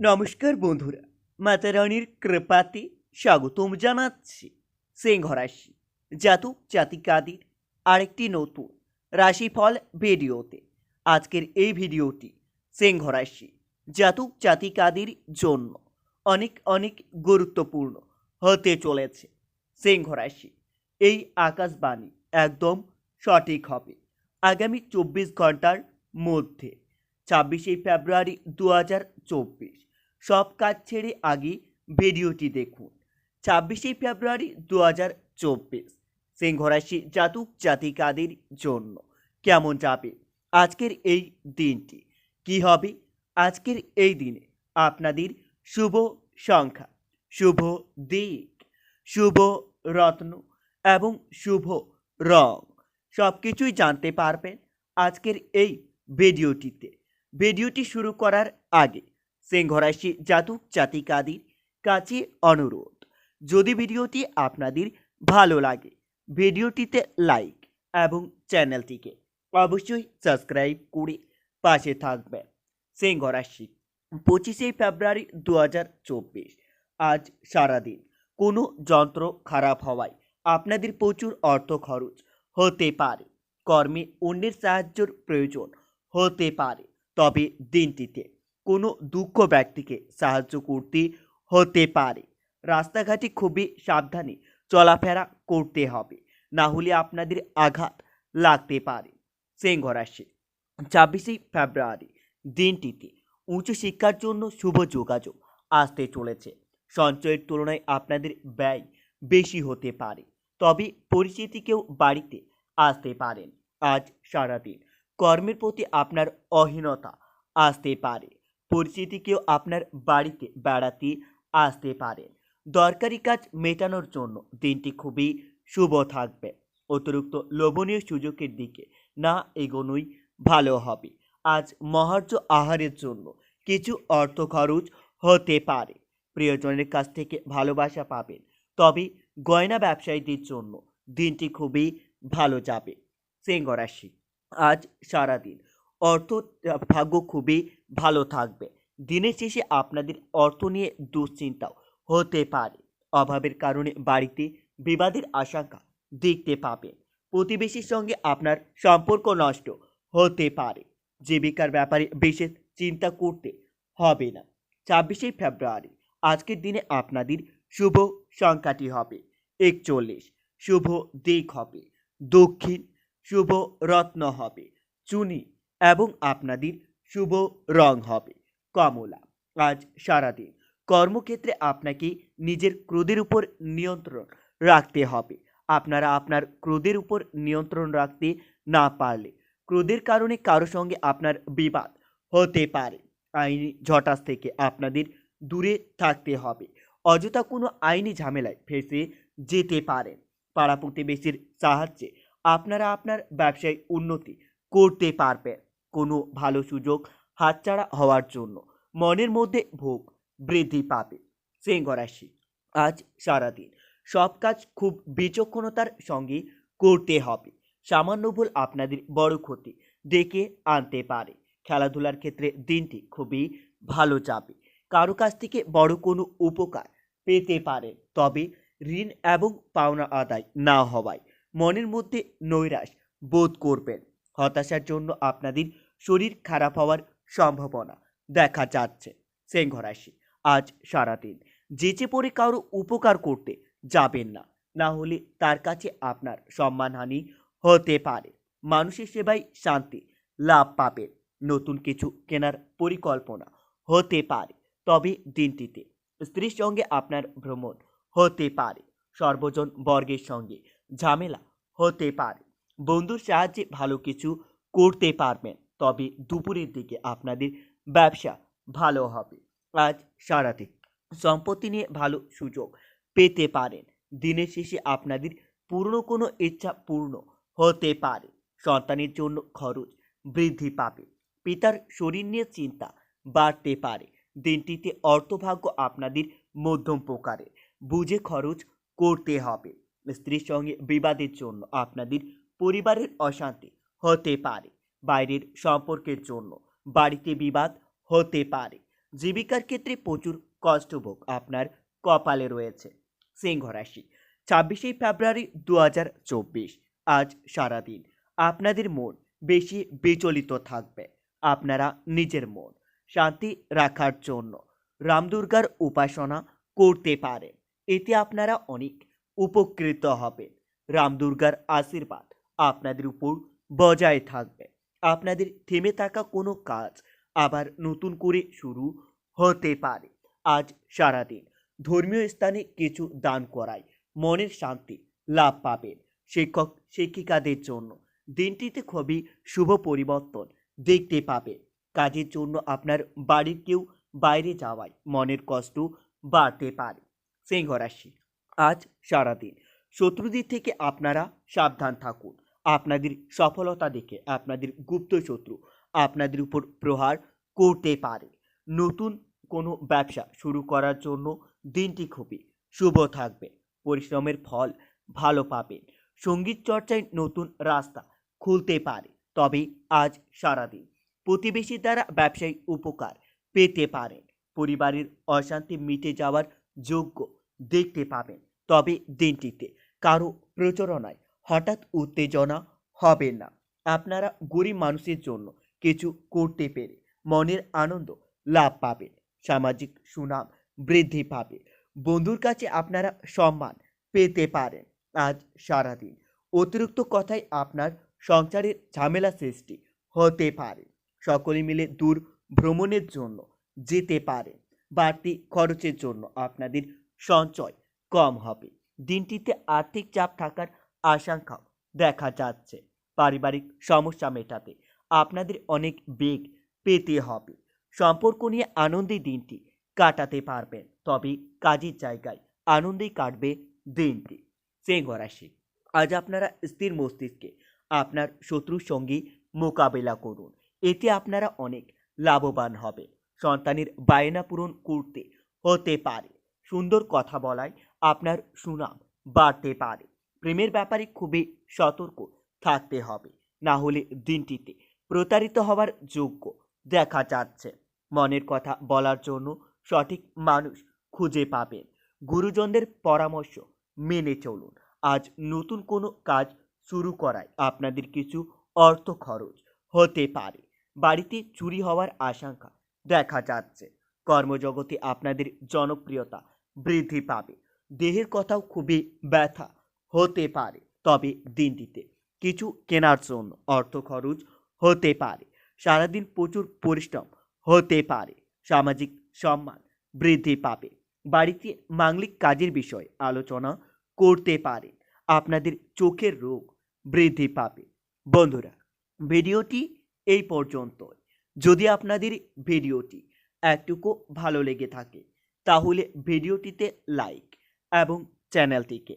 নমস্কার বন্ধুরা, মাতা রানীর কৃপাতে স্বাগতম জানাচ্ছি সিংহ রাশি জাতক জাতিকাদের আরেকটি নতুন রাশিফল ভিডিওতে। আজকের এই ভিডিওটি সিংহ রাশি জাতক জাতিকাদের জন্য অনেক অনেক গুরুত্বপূর্ণ হতে চলেছে সিংহ রাশি এই আকাশবাণী একদম সঠিক হবে আগামী চব্বিশ ঘণ্টার মধ্যে, ছাব্বিশে ফেব্রুয়ারি দু হাজার চব্বিশ। সব কাজ ছেড়ে আগে ভিডিওটি দেখুন। ছাব্বিশে ফেব্রুয়ারি দু হাজার চব্বিশ সিংহরাশি জাতক জাতিকাদের জন্য কেমন যাবে? আজকের এই দিনটি কি হবে? আজকের এই দিনে আপনাদের শুভ সংখ্যা, শুভ দিক, শুভ রত্ন এবং শুভ রং সব কিছুই জানতে পারবেন আজকের এই ভিডিওটিতে। ভিডিওটি শুরু করার আগে সিংহরাশি, জাতক জাতিকাদের কাছে অনুরোধ। যদি ভিডিওটি আপনাদের ভালো লাগে, ভিডিওটিতে লাইক এবং চ্যানেলটিকে অবশ্যই সাবস্ক্রাইব করে পাশে থাকবেন। সিংহরাশি, পঁচিশে ফেব্রুয়ারি দু হাজার চব্বিশ। আজ সারাদিন কোনো যন্ত্র খারাপ হওয়ায় আপনাদের প্রচুর অর্থ খরচ হতে পারে। কর্মে অন্যের সাহায্যের প্রয়োজন হতে পারে। তবে দিনটিতে কোনো দুঃখ ব্যক্তিকে সাহায্য করতে হতে পারে। রাস্তাঘাটে খুবই সাবধানে চলাফেরা করতে হবে। না হলে আপনাদের আঘাত লাগতে পারে। সিংহ রাশি ছাব্বিশে ফেব্রুয়ারি দিনটিতে উচ্চশিক্ষার জন্য শুভ যোগাযোগ আসতে চলেছে। সঞ্চয়ের তুলনায় আপনাদের ব্যয় বেশি হতে পারে। তবে পরিচিতিকেও বাড়িতে আসতে পারেন। আজ সারাদিন কর্মের প্রতি আপনার অহীনতা আসতে পারে। পরিচিতিকেও আপনার বাড়িতে বেড়াতে আসতে পারেন দরকারি কাজ মেটানোর জন্য দিনটি খুবই শুভ থাকবে। অতিরিক্ত লোভনীয় সুযোগের দিকে না এগোনোই ভালো হবে। আজ মহার্য আহারের জন্য কিছু অর্থ খরচ হতে পারে। প্রিয়জনের কাছ থেকে ভালোবাসা পাবেন। তবে গয়না ব্যবসায়ীদের জন্য দিনটি খুবই ভালো যাবে। সিংহ রাশি আজ সারাদিন অর্থ, ভাগ্য খুবই ভালো থাকবে। দিনের শেষে আপনাদের অর্থ নিয়ে দুশ্চিন্তাও হতে পারে। অভাবের কারণে বাড়িতে বিবাদের আশঙ্কা দেখতে পাবেন প্রতিবেশীর সঙ্গে আপনার সম্পর্ক নষ্ট হতে পারে। জীবিকার ব্যাপারে বিশেষ চিন্তা করতে হবে না। ছাব্বিশে ফেব্রুয়ারি, আজকের দিনে আপনাদের শুভ সংখ্যাটি হবে একচল্লিশ। শুভ দিক হবে দক্ষিণ, শুভ রত্ন হবে চুনি এবং আপনাদের শুভ রং হবে। কমলা, আজ সারাদিন কর্মক্ষেত্রে আপনাকে নিজের ক্রোধের উপর নিয়ন্ত্রণ রাখতে হবে। আপনারা আপনার ক্রোধের উপর নিয়ন্ত্রণ রাখতে না পারলে ক্রোধের কারণে কারও সঙ্গে আপনার বিবাদ হতে পারে। আইনি ঝটাস থেকে আপনাদের দূরে থাকতে হবে। অযথা কোনো আইনি ঝামেলায় ফেসে যেতে পারেন। পাড়া প্রতিবেশীর সাহায্যে আপনারা আপনার ব্যবসায় উন্নতি করতে পারবেন। কোনো ভালো সুযোগ হাতছাড়া হওয়ার জন্য। মনের মধ্যে ভোগ বৃদ্ধি পাবে। সিংহ রাশি, আজ সারাদিন সব কাজ খুব বিচক্ষণতার সঙ্গে করতে হবে। সামান্য ভুল আপনাদের বড় ক্ষতি ডেকে আনতে পারে। খেলাধুলার ক্ষেত্রে দিনটি খুবই ভালো যাবে। কারও কাছ থেকে বড় কোনো উপকার পেতে পারে, তবে ঋণ এবং পাওনা আদায় না হওয়ায় মনের মধ্যে নৈরাশ বোধ করবেন। হতাশার জন্য আপনাদের শরীর খারাপ হওয়ার সম্ভাবনা দেখা যাচ্ছে। সিংহ রাশি, আজ সারাদিন যেচে পড়ে কারও উপকার করতে যাবেন না। না হলে তার কাছে আপনার সম্মানহানি হতে পারে। মানুষের সেবায় শান্তি লাভ পাবেন। নতুন কিছু কেনার পরিকল্পনা হতে পারে। তবে দিনটিতে স্ত্রীর সঙ্গে আপনার ভ্রমণ হতে পারে। সর্বজন বর্গের সঙ্গে ঝামেলা হতে পারে। বন্ধুর সাহায্যে ভালো কিছু করতে পারবেন। তবে দুপুরের দিকে আপনাদের ব্যবসা ভালো হবে। আজ সারাদিন সম্পত্তি নিয়ে ভালো সুযোগ পেতে পারেন। দিনের শেষে আপনাদের পূর্ণ কোনো ইচ্ছা পূর্ণ হতে পারে। সন্তানের জন্য খরচ বৃদ্ধি পাবে। পিতার শরীর নিয়ে চিন্তা বাড়তে পারে। দিনটিতে অর্থভাগ্য আপনাদের মধ্যম প্রকারের। বুঝে খরচ করতে হবে। স্ত্রীর সঙ্গে বিবাদের জন্য আপনাদের পরিবারের অশান্তি হতে পারে। বাইরের সম্পর্কের জন্য। বাড়িতে বিবাদ হতে পারে। জীবিকার ক্ষেত্রে প্রচুর কষ্টভোগ আপনার কপালে রয়েছে। সিংহ রাশি, ছাব্বিশে ফেব্রুয়ারি দু হাজার চব্বিশ, আজ সারাদিন। আপনাদের মন বেশি বিচলিত থাকবে। আপনারা নিজের মন শান্তি রাখার জন্য রামদুর্গার উপাসনা করতে পারেন। এতে আপনারা অনেক উপকৃত হবেন। রামদুর্গার আশীর্বাদ আপনাদের উপর বজায় থাকবে। আপনাদের থেমে থাকা কোনো কাজ আবার নতুন করে শুরু হতে পারে। আজ সারাদিন ধর্মীয় স্থানে কিছু দান করায় মনের শান্তি লাভ পাবেন শিক্ষক, শিক্ষিকাদের জন্য। দিনটিতে খুবই শুভ পরিবর্তন দেখতে পাবেন। কাজের জন্য আপনার বাড়ির কেউ বাইরে যাওয়ায় মনের কষ্ট বাড়তে পারে। সিংহ রাশি, আজ সারাদিন শত্রুদের থেকে আপনারা সাবধান থাকুন। আপনাদের সফলতা দেখে, আপনাদের গুপ্ত শত্রু, আপনাদের উপর প্রহার করতে পারে। নতুন কোনো ব্যবসা শুরু করার জন্য দিনটি খুবই শুভ থাকবে। পরিশ্রমের ফল ভালো পাবেন। সংগীত চর্চায় নতুন রাস্তা খুলতে পারে, তবে আজ সারাদিন প্রতিবেশী দ্বারা ব্যবসায়িক উপকার পেতে পারেন। পরিবারের অশান্তি মিটে যাওয়ার যোগ্য দেখতে পাবেন। তবে দিনটিতে কারও প্রচারণায় হঠাৎ উত্তেজনা হবে না। আপনারা গরিব মানুষের জন্য কিছু করতে পেরে মনের আনন্দ লাভ পাবেন, সামাজিক সুনাম বৃদ্ধি পাবে, বন্ধুর কাছে আপনারা সম্মান পেতে পারেন। আজ সারাদিন অতিরিক্ত কথায় আপনার সংসারের ঝামেলা সৃষ্টি হতে পারে। সকলে মিলে দূর ভ্রমণের জন্য যেতে পারে। বাড়তি খরচের জন্য আপনাদের সঞ্চয় কম হবে। দিনটিতে আর্থিক চাপ থাকার আশঙ্কাও দেখা যাচ্ছে। পারিবারিক সমস্যা মেটাতে আপনাদের অনেক বেগ পেতে হবে। সম্পর্ক নিয়ে আনন্দে দিনটি কাটাতে পারবেন, তবে কাজের জায়গায় আনন্দেই কাটবে দিনটি। সিংহ রাশি আজ আপনারা স্থির মস্তিষ্কে আপনার শত্রুর সঙ্গে মোকাবেলা করুন। এতে আপনারা অনেক লাভবান হবে সন্তানের বায়না পূরণ করতে হতে পারে। সুন্দর কথা বলায় আপনার সুনাম বাড়তে পারে। প্রেমের ব্যাপারে খুবই সতর্ক থাকতে হবে। না হলে দিনটিতে প্রতারিত হওয়ার যোগ্য দেখা যাচ্ছে। মনের কথা বলার জন্য সঠিক মানুষ খুঁজে পাবেন। গুরুজনদের পরামর্শ মেনে চলুন। আজ নতুন কোনো কাজ শুরু করায় আপনাদের কিছু অর্থ খরচ হতে পারে। বাড়িতে চুরি হওয়ার আশঙ্কা দেখা যাচ্ছে। কর্মজগতে আপনাদের জনপ্রিয়তা বৃদ্ধি পাবে। দেহের কথাও খুবই ব্যথা হতে পারে। তবে দিনটিতে কিছু কেনার জন্য অর্থ খরচ হতে পারে। সারাদিন প্রচুর পরিশ্রম হতে পারে। সামাজিক সম্মান বৃদ্ধি পাবে। বাড়িতে মাংলিক কাজের বিষয়ে আলোচনা করতে পারে। আপনাদের চোখের রোগ বৃদ্ধি পাবে। বন্ধুরা, ভিডিওটি এই পর্যন্ত যদি আপনাদের ভিডিওটি একটুকু ভালো লেগে থাকে, তাহলে ভিডিওটিতে লাইক এবং চ্যানেলটিকে